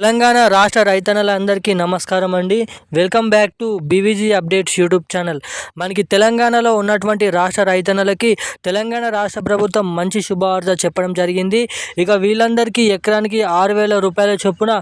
తెలంగాణ రాష్ట్ర రైతన్నలందరికీ నమస్కారం అండి. Welcome back to BVG updates YouTube channel. మనకి తెలంగాణలో ఉన్నటువంటి రాష్ట్ర రైతన్నలకి తెలంగాణ రాష్ట్ర ప్రభుత్వం మంచి శుభవార్త చెప్పడం జరిగింది. ఇక వీళ్ళందరికీ ఎకరానికి ఆరు వేల రూపాయల చొప్పున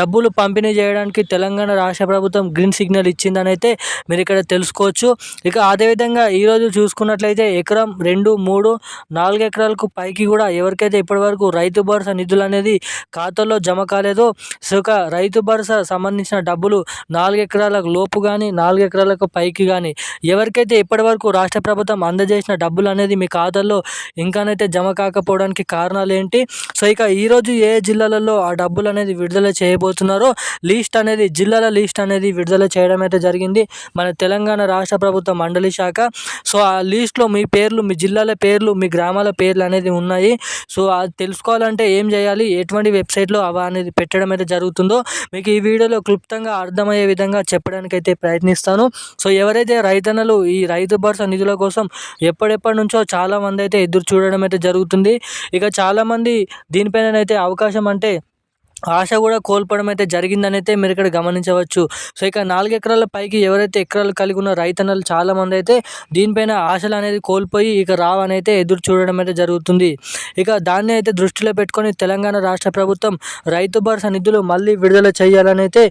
డబ్బులు పంపిణీ చేయడానికి తెలంగాణ రాష్ట్ర ప్రభుత్వం గ్రీన్ సిగ్నల్ ఇచ్చిందని అయితే మీరు ఇక్కడ తెలుసుకోవచ్చు. ఇక అదేవిధంగా ఈరోజు చూసుకున్నట్లయితే ఎకరం రెండు మూడు నాలుగు ఎకరాలకు పైకి కూడా ఎవరికైతే ఇప్పటివరకు రైతు భరోసా నిధులు అనేది ఖాతాలో జమ కాలేదో సో ఒక రైతు భరోసా సంబంధించిన డబ్బులు నాలుగు ఎకరాలకు లోపు కానీ నాలుగు ఎకరాలకు పైకి కానీ ఎవరికైతే ఇప్పటివరకు రాష్ట్ర ప్రభుత్వం అందజేసిన డబ్బులు అనేది మీ ఖాతాల్లో ఇంకానైతే జమ కాకపోవడానికి కారణాలు ఏంటి? సో ఇక ఈరోజు ఏ జిల్లాలలో ఆ డబ్బులు అనేది విడుదల చేయబోతున్నారో లిస్ట్ అనేది జిల్లాల లిస్ట్ అనేది విడుదల చేయడం అయితే జరిగింది. మన తెలంగాణ రాష్ట్ర ప్రభుత్వ మండలి శాఖ. సో ఆ లిస్ట్లో మీ పేర్లు మీ జిల్లాల పేర్లు మీ గ్రామాల పేర్లు అనేది ఉన్నాయి. సో అది తెలుసుకోవాలంటే ఏం చేయాలి? ఎటువంటి వెబ్సైట్లో అవ అనేది పెట్టడం అయితే జరుగుతుందో మీకు ఈ వీడియోలో క్లుప్తంగా అర్థమయ్యే విధంగా చెప్పడానికి అయితే ప్రయత్నిస్తాను. సో ఎవరైతే రైతన్నలు ఈ రైతు భరోసా నిధుల కోసం ఎప్పటిప్పటి నుంచో చాలామంది అయితే ఎదురు చూడడం అయితే జరుగుతుంది. ఇక చాలామంది దీనిపైన అయితే అవకాశం అంటే ఆశ కూడా కోల్పోవడం అయితే జరిగిందనైతే మీరు ఇక్కడ గమనించవచ్చు. సో ఇక నాలుగు ఎకరాల పైకి ఎవరైతే ఎకరాలు కలిగి ఉన్న రైతన్నలు చాలామంది అయితే దీనిపైన ఆశలు అనేది కోల్పోయి ఇక రావని అయితే ఎదురు చూడడం అయితే జరుగుతుంది. ఇక దాన్ని అయితే దృష్టిలో పెట్టుకొని తెలంగాణ రాష్ట్ర ప్రభుత్వం రైతు భరోసా నిధులు మళ్ళీ విడుదల చేయాలని అయితే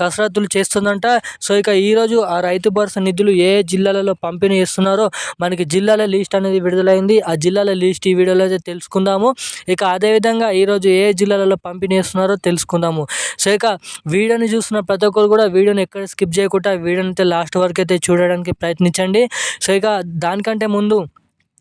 కసరత్తులు చేస్తుందంట. సో ఇక ఈరోజు ఆ రైతు భరోసా నిధులు ఏ జిల్లాలలో పంపిణీ చేస్తున్నారో మనకి జిల్లాల లిస్ట్ అనేది విడుదలైంది. ఆ జిల్లాల లిస్ట్ ఈ వీడియోలో అయితే తెలుసుకుందాము. ఇక అదేవిధంగా ఈరోజు ఏ జిల్లాలలో పంపిణీ చేస్తున్నారో చేస్తున్నారో తెలుసుకుందాము. సో ఇక వీడియోని చూస్తున్న ప్రతి ఒక్కరు కూడా వీడియోని ఎక్కడ స్కిప్ చేయకుండా వీడియోని అయితే లాస్ట్ వరకు అయితే చూడడానికి ప్రయత్నించండి. సో ఇక దానికంటే ముందు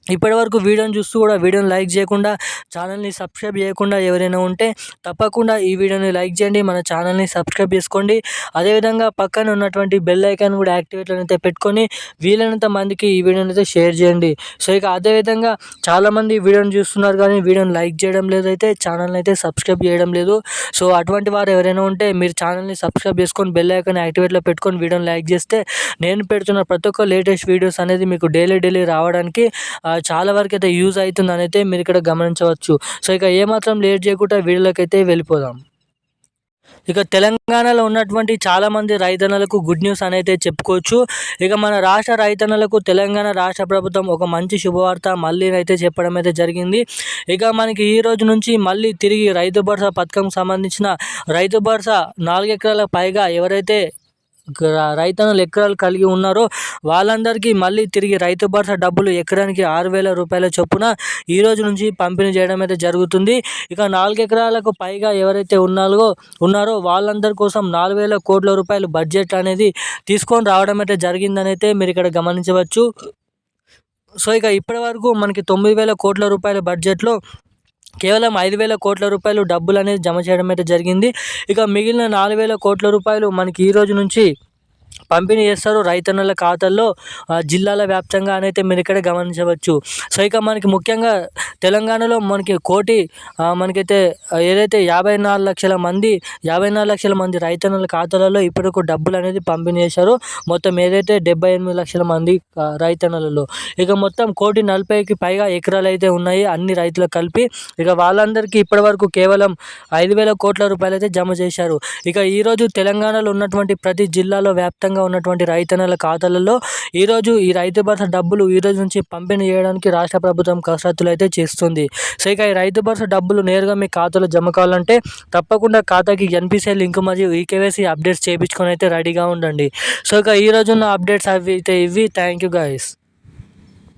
ఇప్పటివరకు వీడియోని చూస్తూ కూడా వీడియోని లైక్ చేయకుండా ఛానల్ని సబ్స్క్రైబ్ చేయకుండా ఎవరైనా ఉంటే తప్పకుండా ఈ వీడియోని లైక్ చేయండి మన ఛానల్ని సబ్స్క్రైబ్ చేసుకోండి. అదేవిధంగా పక్కన ఉన్నటువంటి బెల్ ఐకాన్ కూడా యాక్టివేట్లో అయితే పెట్టుకొని వీలైనంత మందికి ఈ వీడియోని అయితే షేర్ చేయండి. సో ఇక అదేవిధంగా చాలామంది వీడియోని చూస్తున్నారు కానీ వీడియోని లైక్ చేయడం లేదైతే ఛానల్ని అయితే సబ్స్క్రైబ్ చేయడం లేదు. సో అటువంటి వారు ఎవరైనా ఉంటే మీరు ఛానల్ని సబ్స్క్రైబ్ చేసుకొని బెల్ ఐకాన్ యాక్టివేట్లో పెట్టుకొని వీడియోని లైక్ చేస్తే నేను పెడుతున్న ప్రతి ఒక్క లేటెస్ట్ వీడియోస్ అనేది మీకు డైలీ డైలీ రావడానికి చాలా వరకు అయితే యూజ్ అవుతుందని అయితే మీరు ఇక్కడ గమనించవచ్చు. సో ఇక ఏమాత్రం లేట్ చేయకుండా వీళ్ళకైతే వెళ్ళిపోదాం. ఇక తెలంగాణలో ఉన్నటువంటి చాలామంది రైతన్నలకు గుడ్ న్యూస్ అనైతే చెప్పుకోవచ్చు. ఇక మన రాష్ట్ర రైతన్నలకు తెలంగాణ రాష్ట్ర ప్రభుత్వం ఒక మంచి శుభవార్త మళ్ళీ అయితే చెప్పడం అయితే జరిగింది. ఇక మనకి ఈ రోజు నుంచి మళ్ళీ తిరిగి రైతు భరోసా పథకం సంబంధించిన రైతు భరోసా నాలుగు ఎకరాల పైగా ఎవరైతే రైతన్నలు ఎకరాలు కలిగి ఉన్నారో వాళ్ళందరికీ మళ్ళీ తిరిగి రైతు భరోసా డబ్బులు ఎకరానికి ఆరు వేల రూపాయల చొప్పున ఈ రోజు నుంచి పంపిణీ చేయడం అయితే జరుగుతుంది. ఇక నాలుగు ఎకరాలకు పైగా ఎవరైతే ఉన్నారో ఉన్నారో వాళ్ళందరి కోసం నాలుగు వేల కోట్ల రూపాయలు బడ్జెట్ అనేది తీసుకొని రావడం అయితే జరిగిందని అయితే మీరు ఇక్కడ గమనించవచ్చు. సో ఇక ఇప్పటి వరకు మనకి తొమ్మిది వేల కోట్ల రూపాయల బడ్జెట్లో కేవలం ఐదు వేల కోట్ల రూపాయలు డబ్బులు అనేది జమ చేయడం అయితే జరిగింది. ఇక మిగిలిన నాలుగు వేల కోట్ల రూపాయలు మనకి ఈ రోజు నుంచి పంపిణీ చేస్తారు. రైతన్నుల ఖాతాల్లో జిల్లాల వ్యాప్తంగా అయితే మీరు ఇక్కడ గమనించవచ్చు. సో ఇక మనకి ముఖ్యంగా తెలంగాణలో మనకి కోటి మనకైతే ఏదైతే యాభై నాలుగు లక్షల మంది యాభై నాలుగు లక్షల మంది రైతన్నుల ఖాతాలలో ఇప్పటికు డబ్బులు అనేది పంపిణీ చేశారు. మొత్తం ఏదైతే డెబ్బై ఎనిమిది లక్షల మంది రైతన్నులలో. ఇక మొత్తం కోటి నలభైకి పైగా ఎకరాలు అయితే ఉన్నాయి అన్ని రైతులు కలిపి. ఇక వాళ్ళందరికీ ఇప్పటివరకు కేవలం ఐదు వేల కోట్ల రూపాయలు అయితే జమ చేశారు. ఇక ఈరోజు తెలంగాణలో ఉన్నటువంటి ప్రతి జిల్లాలో వ్యాప్తి వ్యాప్తంగా ఉన్నటువంటి రైతన్నల ఖాతాలలో ఈరోజు ఈ రైతు భరోసా డబ్బులు ఈరోజు నుంచి పంపిణీ చేయడానికి రాష్ట్ర ప్రభుత్వం కసరత్తులు అయితే చేస్తుంది. సో ఇక ఈ రైతు భరోసా డబ్బులు నేరుగా మీ ఖాతాలో జమ కావాలంటే తప్పకుండా ఖాతాకి ఎన్పిసిఐ లింక్ మరియు ఈకేవైసీ అప్డేట్స్ చేయించుకొని అయితే రెడీగా ఉండండి. సో ఇక ఈ రోజున్న అప్డేట్స్ అవి అయితే ఇవి. Thank you guys.